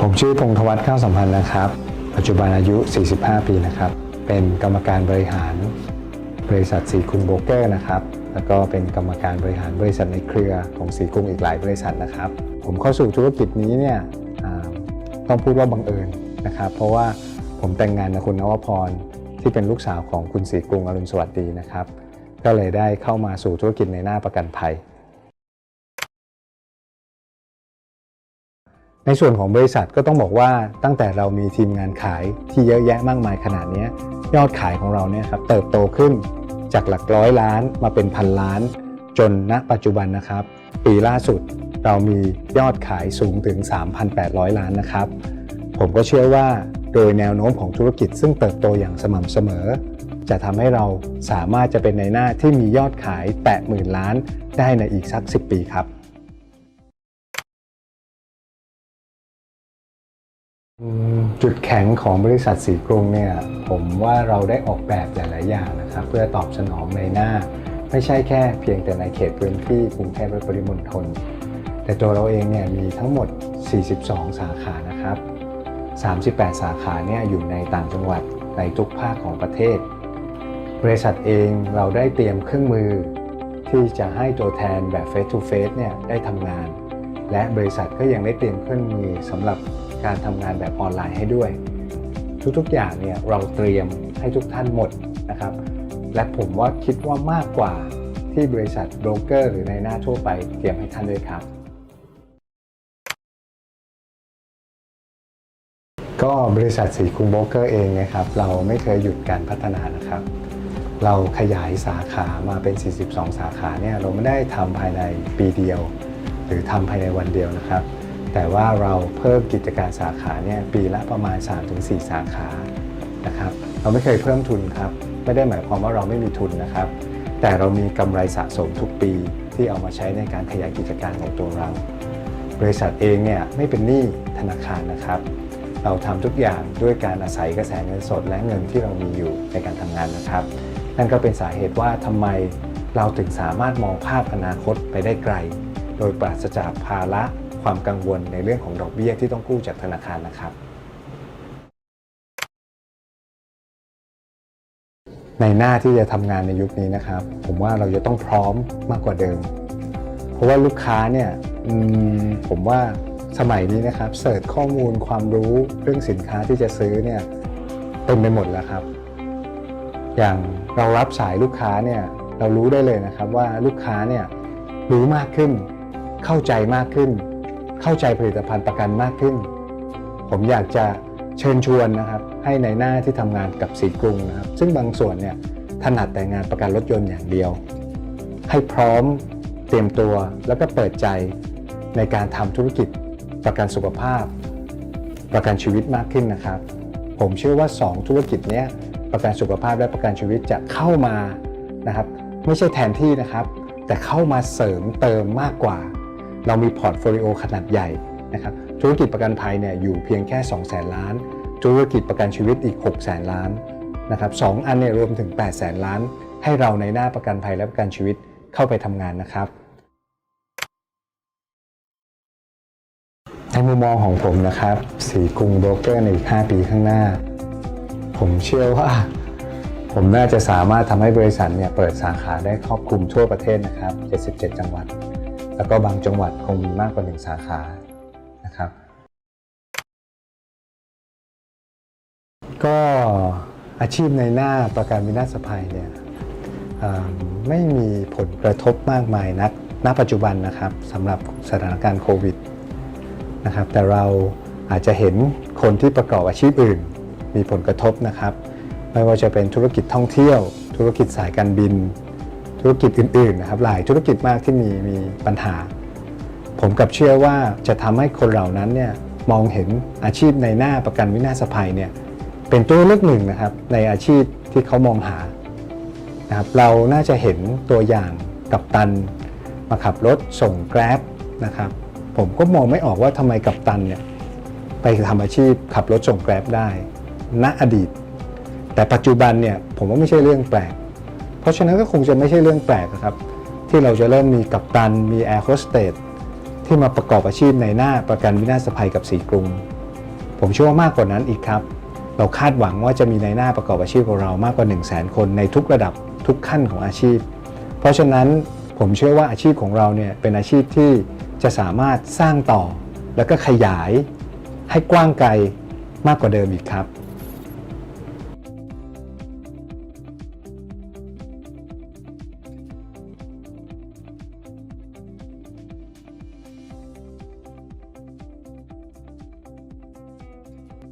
ผมชื่อพงธวัฒน์ข้าวสัมพันธ์นะครับ ปัจจุบันอายุ 45 ปีนะครับ เป็นกรรมการบริหารบริษัทสีกรุงโบเกอร์นะครับ แล้วก็เป็นกรรมการบริหารบริษัทในเครือของสีกรุงอีกหลายบริษัทนะครับ ผมเข้าสู่ธุรกิจนี้เนี่ยต้องพูดว่าบังเอิญนะครับ เพราะว่าผมแต่งงานกับคุณนวพร ที่เป็นลูกสาวของคุณสีกรุงอรุณสวัสดีนะครับ ก็เลยได้เข้ามาสู่ธุรกิจในหน้าประกันภัย ในส่วนของบริษัทก็ต้องบอกว่าตั้งแต่เรามีทีมงานขายที่เยอะแยะมากมายขนาดนี้ยอดขายของเราเนี่ยครับเติบโตขึ้นจากหลักร้อยล้านมาเป็นพันล้าน จนณปัจจุบันนะครับ ปีล่าสุดเรามียอดขายสูงถึง 3,800 ล้านนะครับ ผมก็เชื่อว่าโดยแนวโน้มของธุรกิจซึ่งเติบโตอย่างสม่ำเสมอ จะทำให้เราสามารถจะเป็นในหน้าที่มียอดขายแตะหมื่นล้านได้ในอีกสัก 10 ปีครับ จุดแข็งของบริษัทสีกรุงเนี่ยผมว่าเราได้ออกแบบหลาย ๆ อย่างนะครับเพื่อตอบสนองในหน้า ไม่ใช่แค่เพียงแต่ในเขตพื้นที่กรุงเทพและปริมณฑลแต่ตัวเราเองเนี่ยมีทั้งหมด 42 สาขานะครับ 38 สาขาเนี่ยอยู่ในต่างจังหวัดในทุกภาคของประเทศ บริษัทเองเราได้เตรียมเครื่องมือ ที่จะให้ตัวแทนแบบ Face to Face เนี่ยได้ทำงาน และบริษัทก็ยังได้เตรียมเครื่องมือสำหรับการทำงานแบบออนไลน์ให้ด้วย ทุกๆอย่างเนี่ยเราเตรียมให้ทุกท่านหมดนะครับ และผมว่าคิดว่ามากกว่าที่บริษัทโบรกเกอร์หรือในหน้าทั่วไปเตรียมให้ท่านด้วยครับ ก็บริษัทสีคุงโบรกเกอร์เองนะครับ เราไม่เคยหยุดการพัฒนานะครับ เราขยายสาขามาเป็น 42 สาขาเนี่ยเราไม่ได้ทำภายในปีเดียว หรือทำภายในวันเดียวนะครับ แต่ว่าเราเพิ่มกิจการสาขาเนี่ยปีละประมาณ 3-4 สาขานะครับเราไม่เคยเพิ่มทุนครับไม่ได้หมายความว่าเราไม่มีทุนนะครับ แต่เรามีกำไรสะสมทุกปีที่เอามาใช้ในการขยายกิจการของตัวเรา บริษัทเองเนี่ยไม่เป็นหนี้ธนาคารนะครับ เราทำทุกอย่างด้วยการอาศัยกระแสเงินสดและเงินที่เรามีอยู่ในการทำงานนะครับ นั่นก็เป็นสาเหตุว่าทำไมเราถึงสามารถมองภาพอนาคตไปได้ไกล โดยปราศจากภาระความกังวลในเรื่องของดอกเบี้ยที่ต้องกู้จากธนาคารนะครับ ในหน้าที่จะทำงานในยุคนี้นะครับ ผมว่าเราจะต้องพร้อมมากกว่าเดิม เพราะว่าลูกค้าเนี่ยมผมว่า สมัยนี้นะครับเสิร์ชข้อมูลความรู้เรื่องสินค้าที่จะซื้อเนี่ยเต็มไปหมดแล้วครับ อย่างเรารับสายลูกค้าเนี่ยเรารู้ได้เลยนะครับว่าลูกค้าเนี่ยรู้มากขึ้น เข้าใจมากขึ้น เข้าใจผลิตภัณฑ์ประกันมากขึ้น ผมอยากจะเชิญชวนนะครับให้ในหน้าที่ทำงานกับสีกรุงนะครับ ซึ่งบางส่วนเนี่ยถนัดแต่งานประกันรถยนต์อย่างเดียว ให้พร้อมเตรียมตัวแล้วก็เปิดใจในการทำธุรกิจ ประกันสุขภาพ ประกันชีวิตมากขึ้นนะครับ ผมเชื่อว่า 2 ธุรกิจนี้ประกันสุขภาพและประกันชีวิตจะเข้ามานะครับไม่ใช่แทนที่นะครับ แต่เข้ามาเสริมเติมมากกว่า เรามีพอร์ตโฟลิโอขนาดใหญ่นะครับธุรกิจประกันภัยเนี่ยอยู่เพียงแค่ 2 0 0แสนล้าน ธุรกิจประกันชีวิตอีก 6 0แสนล้านนะครับสองอันเนี่ยรวมถึง 8 0แสนล้าน ให้เราในหน้าประกันภัยและประกันชีวิตเข้าไปทำงานนะครับ ในมุมมองของผมนะครับ สีกรุงโบรกเกอร์ในอีก 5 ปีข้างหน้า ผมเชื่อว่า ผมน่าจะสามารถทำให้บริษัทเนี่ยเปิดสาขาได้ครอบคลุมทั่วประเทศนะครับ 77 จังหวัด แล้วก็บางจังหวัดคงมีมากกว่า 1 สาขานะครับ ก็อาชีพในหน้าประกันวินาศภัยเนี่ยไม่มีผลกระทบมากมายนักณปัจจุบันนะครับสำหรับสถานการณ์โควิด นะครับ แต่เราอาจจะเห็นคนที่ประกอบอาชีพอื่น มีผลกระทบนะครับ ไม่ว่าจะเป็นธุรกิจท่องเที่ยว ธุรกิจสายการบิน ธุรกิจอื่นๆนะครับ หลายธุรกิจมากที่มีมีปัญหา ผมกับเชื่อว่าจะทำให้คนเหล่านั้นเนี่ยมองเห็นอาชีพในหน้าประกันวินาศภัยเนี่ยเป็นตัวเลือกหนึ่งนะครับในอาชีพที่เขามองหานะครับเราน่าจะเห็นตัวอย่างกับตันมาขับรถส่งแกร็บนะครับ ผมก็มองไม่ออกว่าทำไมกัปตันเนี่ยไปทำอาชีพขับรถส่งแกร็บได้ ณอดีต แต่ปัจจุบันเนี่ยผมว่าไม่ใช่เรื่องแปลก เพราะฉะนั้นก็คงจะไม่ใช่เรื่องแปลกนะครับ ที่เราจะเริ่มมีกัปตันมีแอร์โฮสเตสที่มาประกอบอาชีพในหน้าประกันวินาศภัยกับสีกรุง ผมเชื่อว่ามากกว่านั้นอีกครับ เราคาดหวังว่าจะมีในหน้าประกอบอาชีพของเรามากกว่า 1 0 0 0 0แคนในทุกระดับทุกขั้นของอาชีพ เพราะฉะนั้นผมเชื่อว่าอาชีพของเราเนี่ยเป็นอาชีพที่ จะสามารถสร้างต่อ แล้วก็ขยายให้กว้างไกลมากกว่าเดิมอีกครับ